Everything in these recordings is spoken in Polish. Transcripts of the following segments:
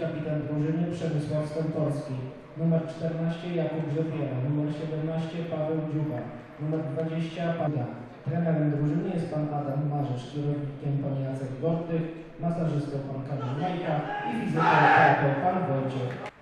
kapitan drużyny Przemysław Stąporski, numer 14 Jakub Grzebiera, numer 17 Paweł Dziuba, numer 20 Pada. Trenerem drużyny jest pan Adam Marzysz, kierownikiem pan Jacek Gortych, masażystą pan Kamil Majka i fizjoterapeutą pan Wojciech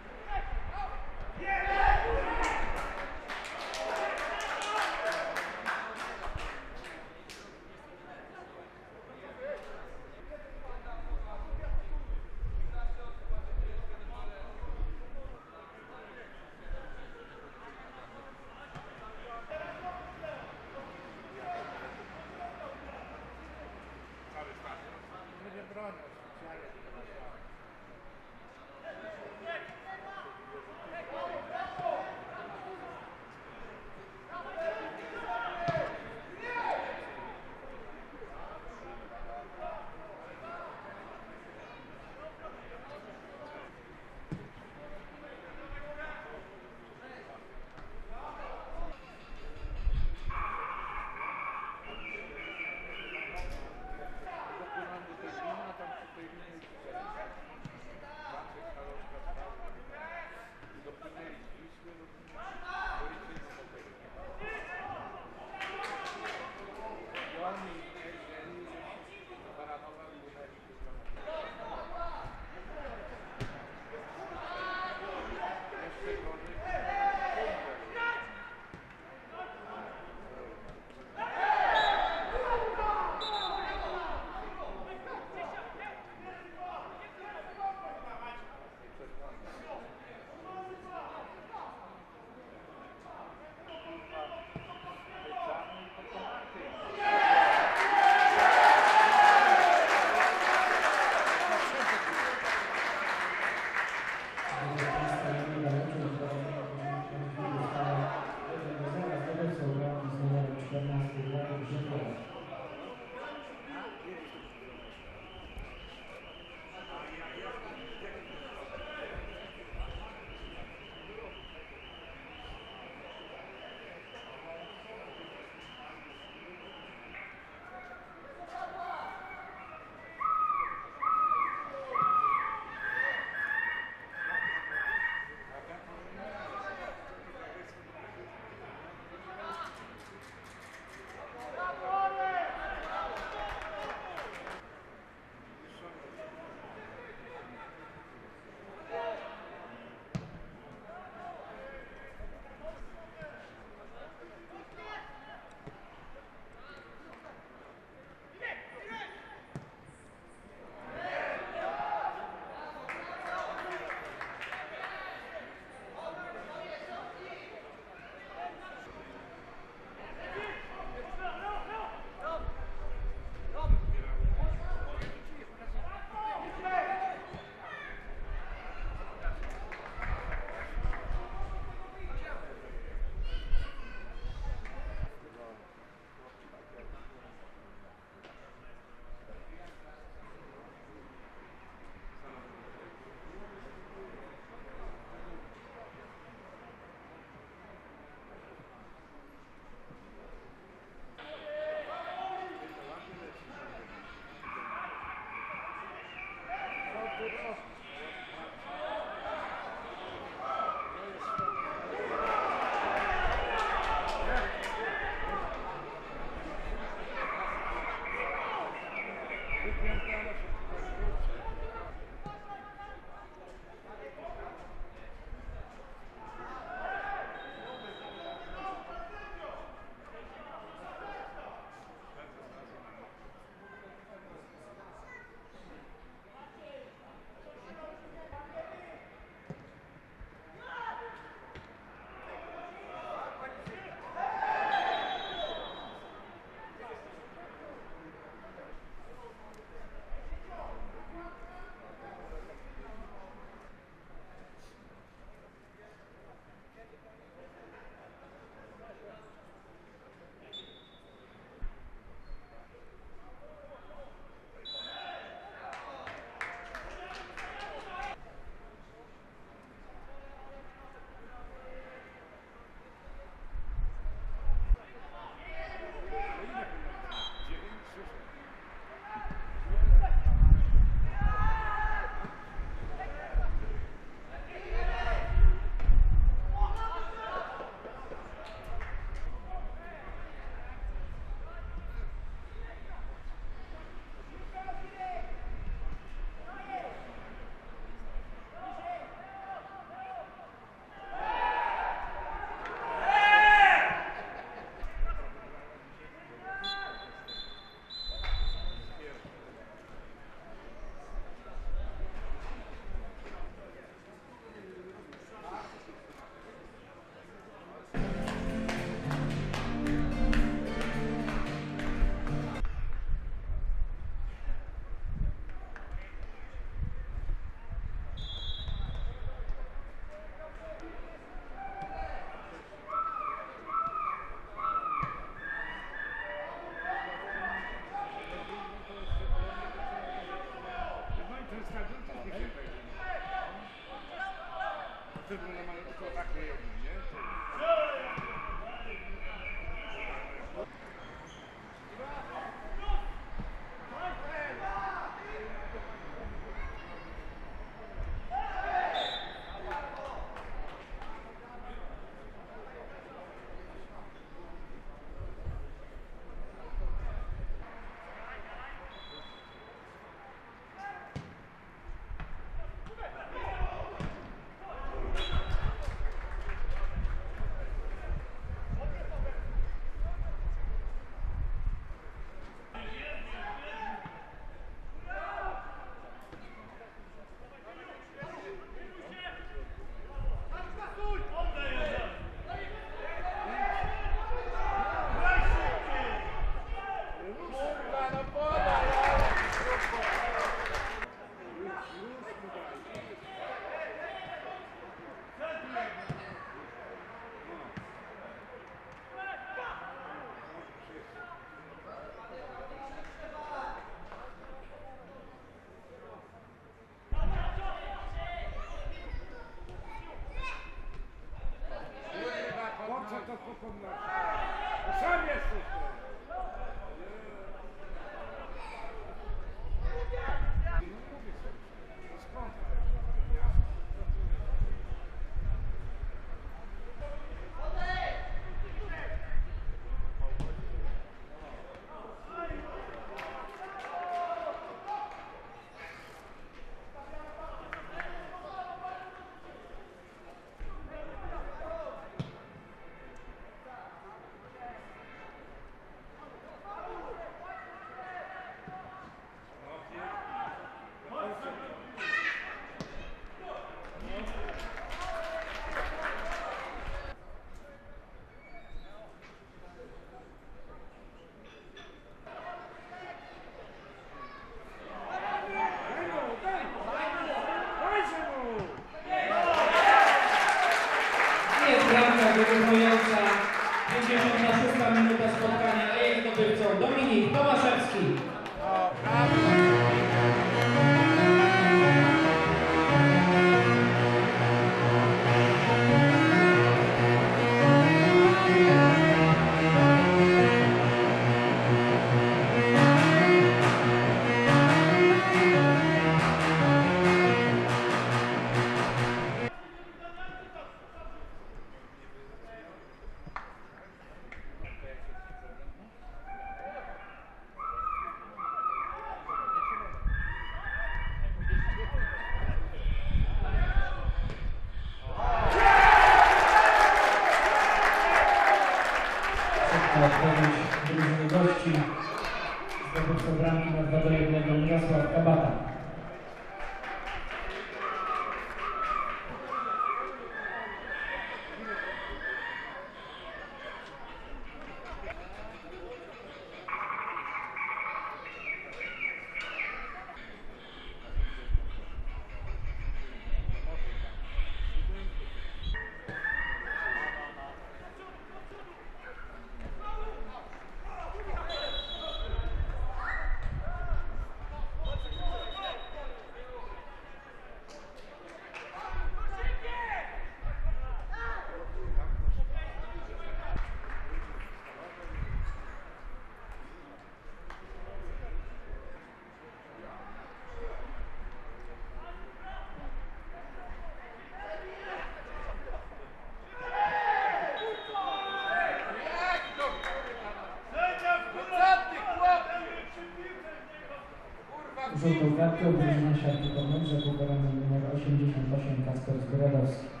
tył drużyny siatki Pomorze pokonany numer 88 Kasper Zbrodowski.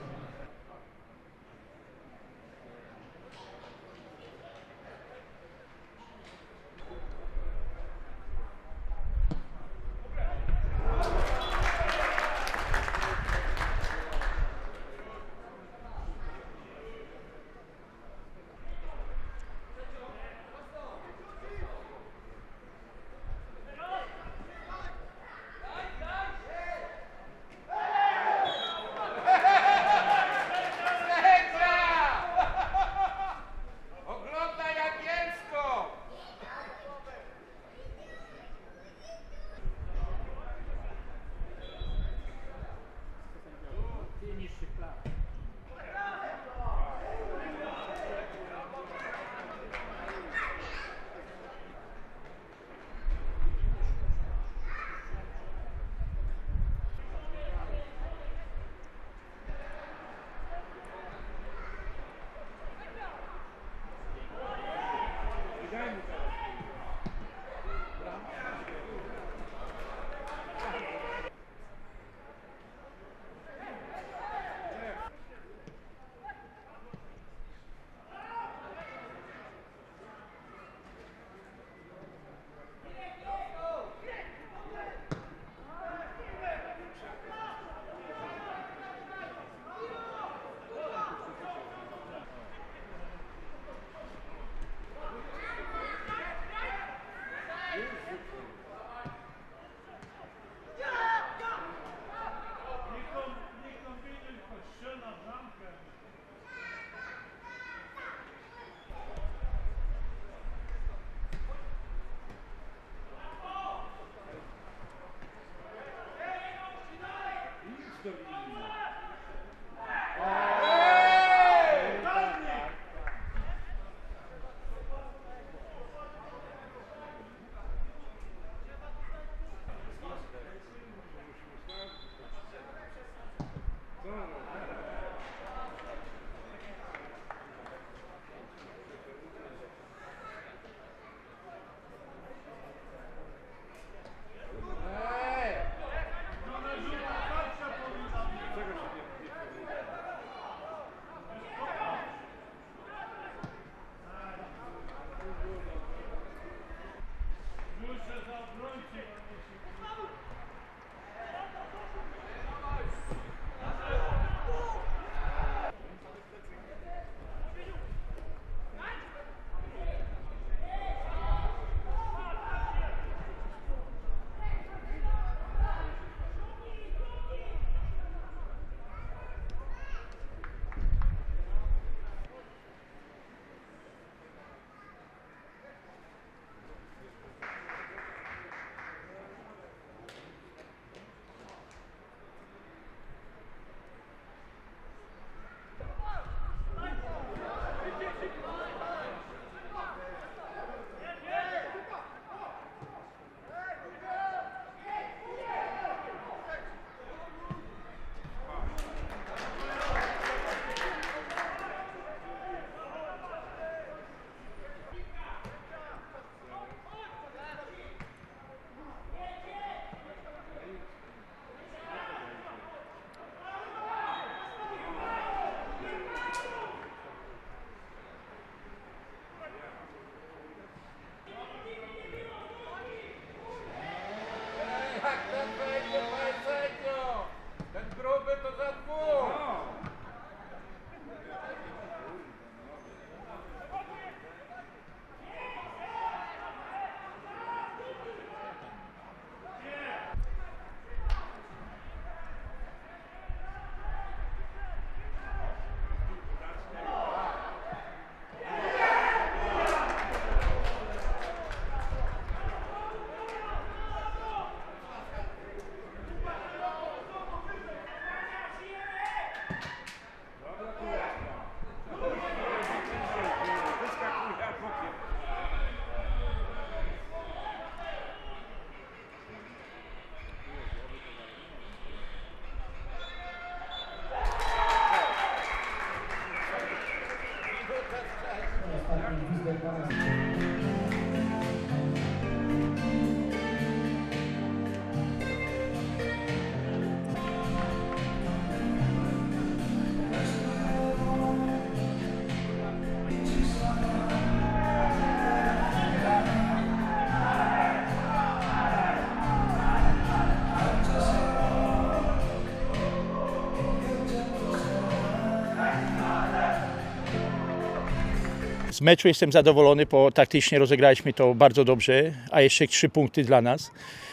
Meczu jestem zadowolony, bo taktycznie rozegraliśmy to bardzo dobrze, a jeszcze trzy punkty dla nas.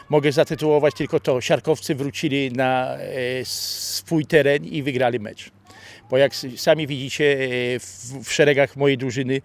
Mogę zatytułować tylko to, siarkowcy wrócili na e, swój teren i wygrali mecz. Bo jak sami widzicie, e, w szeregach mojej drużyny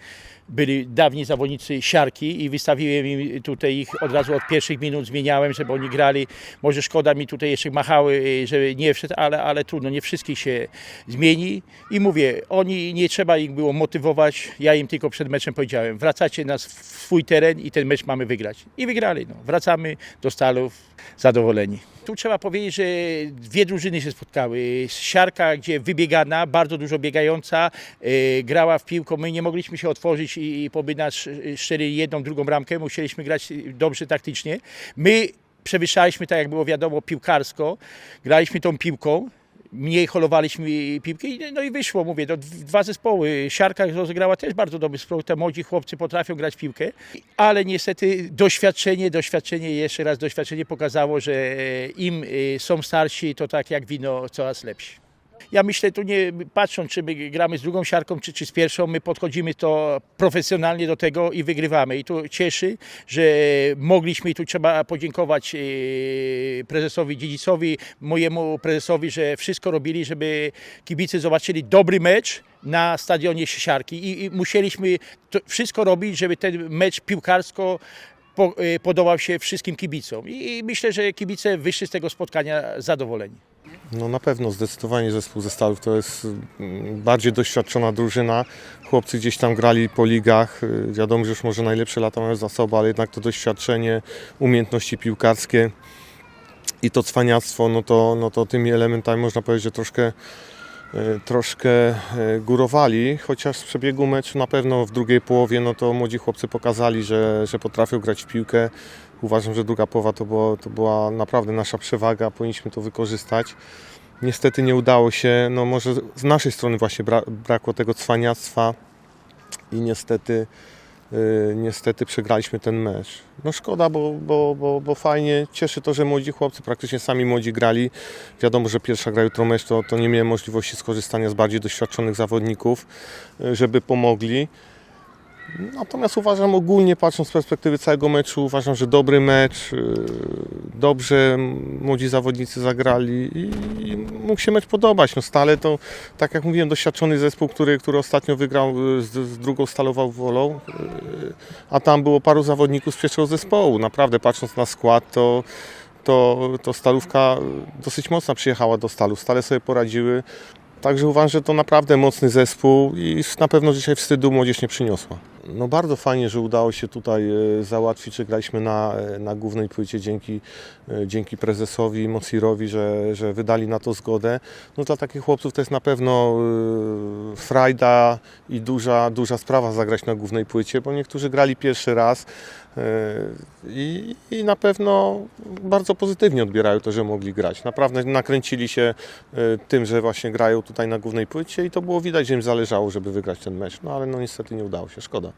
byli dawni zawodnicy siarki i wystawiłem im tutaj ich od razu od pierwszych minut zmieniałem, żeby oni grali. Może szkoda mi tutaj jeszcze machały, e, że nie wszedł, ale, ale trudno, nie wszystkich się zmieni. I mówię, oni nie trzeba ich było motywować. Ja im tylko przed meczem powiedziałem, wracacie na sw- swój teren i ten mecz mamy wygrać. I wygrali. No. Wracamy do Stalów zadowoleni. Tu trzeba powiedzieć, że dwie drużyny się spotkały. Siarka, gdzie wybiegana, bardzo dużo biegająca, e, grała w piłkę. My nie mogliśmy się otworzyć i, i nas szczerili jedną, drugą bramkę. Musieliśmy grać dobrze taktycznie. My przewyższaliśmy, tak jak było wiadomo, piłkarsko. Graliśmy tą piłką. Mniej holowaliśmy piłkę i- no i wyszło, mówię, to d- dwa zespoły. Siarka rozegrała też bardzo dobry sport, te młodzi chłopcy potrafią grać piłkę, ale niestety doświadczenie, doświadczenie, jeszcze raz doświadczenie pokazało, że im e, są starsi, to tak jak wino coraz lepsi. Ja myślę, tu nie patrząc, czy my gramy z drugą siarką, czy, czy z pierwszą, my podchodzimy to profesjonalnie do tego i wygrywamy. I to cieszy, że mogliśmy i tu trzeba podziękować e, prezesowi Dziedzicowi, mojemu prezesowi, że wszystko robili, żeby kibice zobaczyli dobry mecz na stadionie siarki i, i musieliśmy wszystko robić, żeby ten mecz piłkarsko e, podobał się wszystkim kibicom. I, I myślę, że kibice wyszli z tego spotkania zadowoleni. No na pewno zdecydowanie zespół ze Stalów to jest mm, bardziej doświadczona drużyna. Chłopcy gdzieś tam grali po ligach. Y, Wiadomo, że już może najlepsze lata mają za sobą, ale jednak to doświadczenie, umiejętności piłkarskie i to cwaniactwo, no to, no to tymi elementami można powiedzieć, że troszkę, y, troszkę y, górowali, chociaż z przebiegu meczu na pewno w drugiej połowie, no to młodzi chłopcy pokazali, że, że potrafią grać w piłkę. Uważam, że druga połowa to, było, to była naprawdę nasza przewaga, powinniśmy to wykorzystać. Niestety nie udało się, no może z naszej strony właśnie bra brakło tego cwaniactwa i niestety, yy, niestety przegraliśmy ten mecz. No szkoda, bo, bo, bo, bo fajnie, cieszy to, że młodzi chłopcy praktycznie sami młodzi grali. Wiadomo, że pierwsza gra jutro mecz, to, to nie miałem możliwości skorzystania z bardziej doświadczonych zawodników, yy, żeby pomogli. Natomiast uważam ogólnie, patrząc z perspektywy całego meczu, uważam, że dobry mecz, yy, dobrze młodzi zawodnicy zagrali i mógł się mecz podobać. No stale to, tak jak mówiłem, doświadczony zespół, który, który ostatnio wygrał yy, z, z drugą stalową wolą, yy, a tam było paru zawodników z pierwszego zespołu. Naprawdę, patrząc na skład, to, to, to Stalówka dosyć mocno przyjechała do Stalów. Stale sobie poradziły. Także uważam, że to naprawdę mocny zespół i na pewno dzisiaj wstydu młodzież nie przyniosła. No bardzo fajnie, że udało się tutaj e, załatwić, że graliśmy na, e, na głównej płycie dzięki, e, dzięki prezesowi Mocirowi, że, że wydali na to zgodę. No dla takich chłopców to jest na pewno frajda i duża, duża sprawa zagrać na głównej płycie, bo niektórzy grali pierwszy raz i, i na pewno bardzo pozytywnie odbierają to, że mogli grać. Naprawdę nakręcili się tym, że właśnie grają tutaj na głównej płycie i to było widać, że im zależało, żeby wygrać ten mecz. No ale no niestety nie udało się, szkoda.